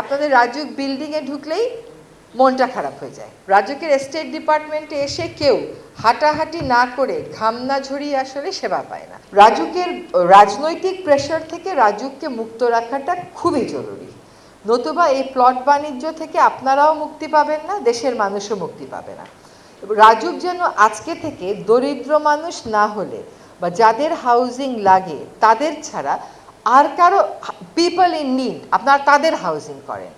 আপনাদের রাজুক বিল্ডিংয়ে ঢুকলেই মনটা খারাপ হয়ে যায়। রাজুকের এস্টেট ডিপার্টমেন্টে এসে কেউ হাঁটাহাঁটি না করে ঘাম না ঝরিয়ে আসলে সেবা পায় না। রাজুকের রাজনৈতিক প্রেশার থেকে রাজুককে মুক্ত রাখাটা খুবই জরুরি। নতুবা এই প্লট বাণিজ্য থেকে আপনারাও মুক্তি পাবেন না, দেশের মানুষও মুক্তি পাবে না। রাজুক যেন আজকে থেকে দরিদ্র মানুষ না হলে বা যাদের হাউজিং লাগে, তাদের ছাড়া আর কারও পিপল ইন নিড আপনারা তাদের হাউজিং করেন।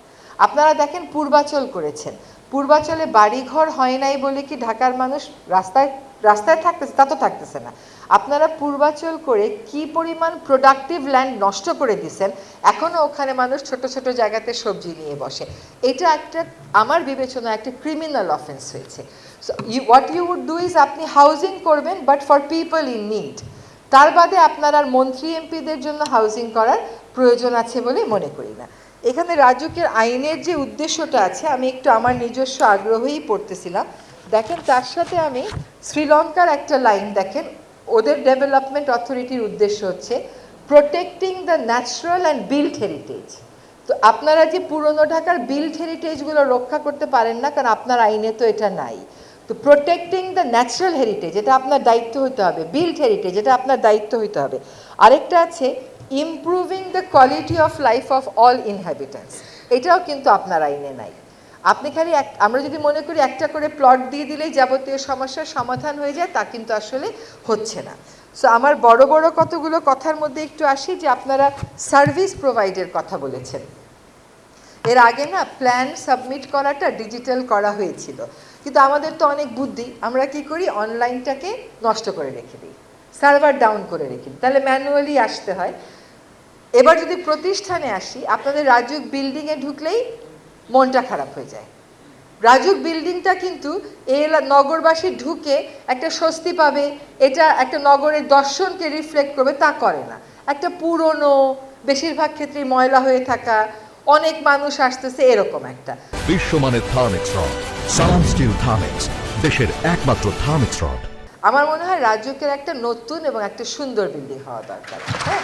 আপনারা দেখেন পূর্বাচল করেছেন। পূর্বাচলে বাড়িঘর হয় নাই বলে কি ঢাকার মানুষ রাস্তায় রাস্তায় থাকতেছে? তা তো থাকতেছে না। আপনারা পূর্বাচল করে কি পরিমাণ প্রোডাক্টিভ ল্যান্ড নষ্ট করে দিছেন এখনও ওখানে মানুষ ছোট ছোট জায়গাতে সবজি নিয়ে বসে। এটা একটা, আমার বিবেচনা একটা ক্রিমিনাল অফেন্স হয়েছে। What you would do is আপনি হাউজিং করবেন but for people in need তার বাদে আপনার আর মন্ত্রী এমপিদের জন্য হাউজিং করার প্রয়োজন আছে বলে মনে করি না। এখানে রাজুকের আইনের যে উদ্দেশ্যটা আছে, আমি একটু আমার নিজস্ব আগ্রহেই পড়তেছিলাম। দেখেন, তার সাথে আমি শ্রীলঙ্কার একটা লাইন দেখেন, ওদের ডেভেলপমেন্ট অথরিটির উদ্দেশ্য হচ্ছে protecting the natural and build heritage তো আপনারা যে পুরনো ঢাকার বিল্ড হেরিটেজগুলো রক্ষা করতে পারেন না, কারণ আপনার আইনে তো এটা নাই। তো প্রোটেক্টিং দ্য ন্যাচারাল হেরিটেজ এটা আপনার দায়িত্ব হতে হবে বিল্ড হেরিটেজ এটা আপনার দায়িত্ব হতে হবে। আরেকটা আছে improving the quality of life of all inhabitants এটাও কিন্তু আপনার আইনে নাই। আপনি খালি এক, আমরা যদি মনে করি একটা করে প্লট দিয়ে দিলেই যাবতীয় সমস্যার সমাধান হয়ে যায়, তা কিন্তু আসলে হচ্ছে না। সো আমার বড় বড় কতগুলো কথার মধ্যে একটু আসি, যে আপনারা সার্ভিস প্রোভাইডের কথা বলেছেন। এর আগে না প্ল্যান সাবমিট করাটা ডিজিটাল করা হয়েছিল। কিন্তু আমাদের তো অনেক বুদ্ধি, আমরা কি করি? অনলাইনটাকে নষ্ট করে রেখে দিই সার্ভার ডাউন করে রেখে দিই। তাহলে ম্যানুয়ালি আসতে হয়। এবার যদি প্রতিষ্ঠানে আসি, আপনাদের রাজুক বিল্ডিংয়ে ঢুকলেই মনটা খারাপ হয়ে যায়। রাজুক বিল্ডিংটা কিন্তু এলা- নগরবাসী ঢুকে একটা স্বস্তি পাবে, এটা একটা নগরের দর্শনকে রিফ্লেক্ট করবে, তা করে না। একটা পুরনো, বেশিরভাগ ক্ষেত্রে ময়লা হয়ে থাকা অনেক মানুষ আসতেছে এরকম একটা। বিশ্বমানের Thermex rod Salam steel Thermex দেশের একমাত্র থার্মিক্স রড। আমার মনে হয় রাজ্যকের একটা নতুন এবং একটা সুন্দর বিল্ডিং হওয়া দরকার হ্যাঁ?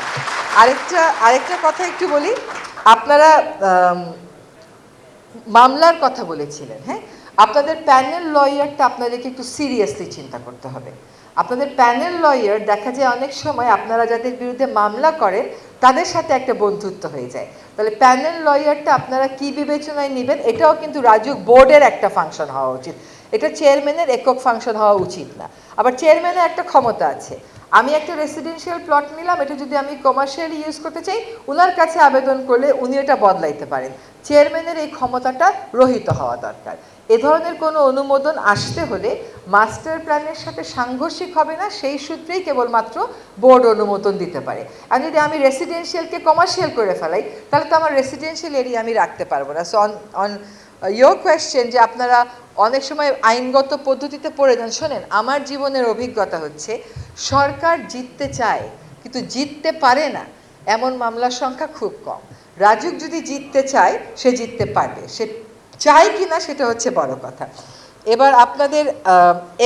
আরেকটা আরেকটা কথা একটু বলি। আপনারা মামলার কথা বলেছিলেন হ্যাঁ? আপনাদের প্যানেল লয়ারটা আপনাদেরকে একটু সিরিয়াসলি চিন্তা করতে হবে। আপনাদের প্যানেল লয়ার দেখা যায় অনেক সময় আপনারা যাদের বিরুদ্ধে মামলা করেন তাদের সাথে একটা বন্ধুত্ব হয়ে যায়। তাহলে প্যানেল লয়ারটা আপনারা কি বিবেচনায় নেবেন? এটাও কিন্তু রাজুক বোর্ডের একটা ফাংশন হওয়া উচিত। এটা চেয়ারম্যানের একক ফাংশন হওয়া উচিত না। আবার চেয়ারম্যানের একটা ক্ষমতা আছে। আমি একটা রেসিডেন্সিয়াল প্লট নিলাম, এটা যদি আমি কমার্শিয়ালি ইউজ করতে চাই, উনার কাছে আবেদন করলে উনি এটা বদলাইতে পারেন। চেয়ারম্যানের এই ক্ষমতাটা রহিত হওয়া দরকার। এ ধরনের কোনো অনুমোদন আসতে হলে মাস্টার প্ল্যানের সাথে সাংঘর্ষিক হবে না, সেই সূত্রেই কেবলমাত্র বোর্ড অনুমোদন দিতে পারে। আর যদি আমি রেসিডেন্সিয়ালকে কমার্শিয়াল করে ফেলাই, তাহলে তো আমার রেসিডেন্সিয়াল এরিয়া আমি রাখতে পারব না। So on on your question যে আপনারা অনেক সময় আইনগত পদ্ধতিতে পড়ে যান, শোনেন, আমার জীবনের অভিজ্ঞতা হচ্ছে, সরকার জিততে চায়, কিন্তু জিততে পারে না, এমন মামলার সংখ্যা খুব কম। রাজুক যদি জিততে চায়, সে জিততে পারবে। সে চায় কি না সেটা হচ্ছে বড় কথা। এবার আপনাদের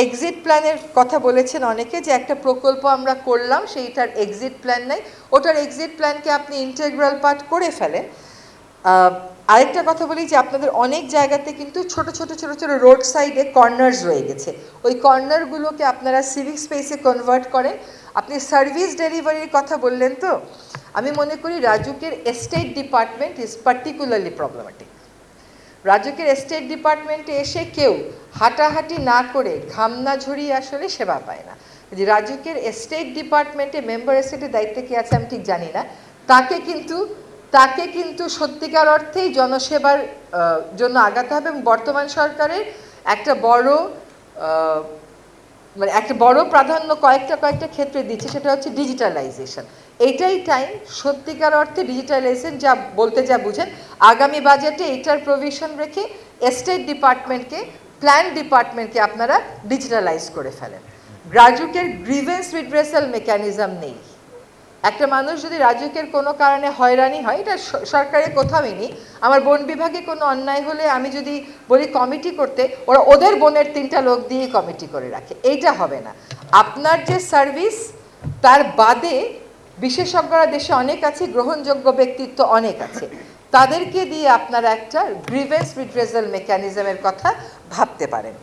এক্সিট প্ল্যানের কথা বলেছেন অনেকে যে একটা প্রকল্প আমরা করলাম, সেইটার এক্সিট প্ল্যান নাই। ওটার এক্সিট প্ল্যানকে আপনি ইন্টেগ্রাল পার্ট করে ফেলেন। আরেকটা কথা বলি যে আপনাদের অনেক জায়গাতে কিন্তু ছোট ছোট ছোট ছোট রোড সাইডে কর্নার্স রয়ে গেছে। ওই কর্নারগুলোকে আপনারা সিভিক স্পেসে কনভার্ট করেন। আপনি সার্ভিস ডেলিভারির কথা বললেন তো? আমি মনে করি রাজুকের estate department is particularly problematic রাজুকের estate ডিপার্টমেন্টে এসে কেউ হাঁটাহাঁটি না করে ঘাম না ঝরিয়ে আসলে সেবা পায় না। যদি রাজকের এস্টেট ডিপার্টমেন্টে মেম্বার এস্টেটের দায়িত্বে কে আছে আমি ঠিক জানি না। তাকে কিন্তু তাকে কিন্তু সত্যিকার অর্থেই জনসেবার জন্য আগাতে হবে এবং বর্তমান সরকারের একটা বড় মানে একটা বড় প্রাধান্য কয়েকটা কয়েকটা ক্ষেত্রে দিচ্ছে, সেটা হচ্ছে ডিজিটালাইজেশন এইটাই টাইম সত্যিকার অর্থে ডিজিটালাইজেশন যা বলতে যা বুঝেন, আগামী বাজেটে এটার প্রভিশন রেখে এস্টেট ডিপার্টমেন্টকে প্ল্যান ডিপার্টমেন্টকে আপনারা ডিজিটালাইজ করে ফেলেন। গ্রাজুকের গ্রিভেন্স রিড্রেসাল মেকানিজম নেই। একটা মানুষ যদি রাজুকের কোনো কারণে হয়রানি হয়, এটা সরকারের কোথাওই নেই আমার বন বিভাগে কোনো অন্যায় হলে আমি যদি বলি কমিটি করতে, ওরা ওদের বনের তিনটা লোক দিয়ে কমিটি করে রাখে। এইটা হবে না। আপনার যে সার্ভিস, তার বাদে বিশেষজ্ঞরা দেশে অনেক আছে, গ্রহণযোগ্য ব্যক্তিত্ব অনেক আছে। তাদেরকে দিয়ে আপনারা একটা গ্রিভেন্স রিট্রেজাল মেকানিজমের কথা ভাবতে পারেন।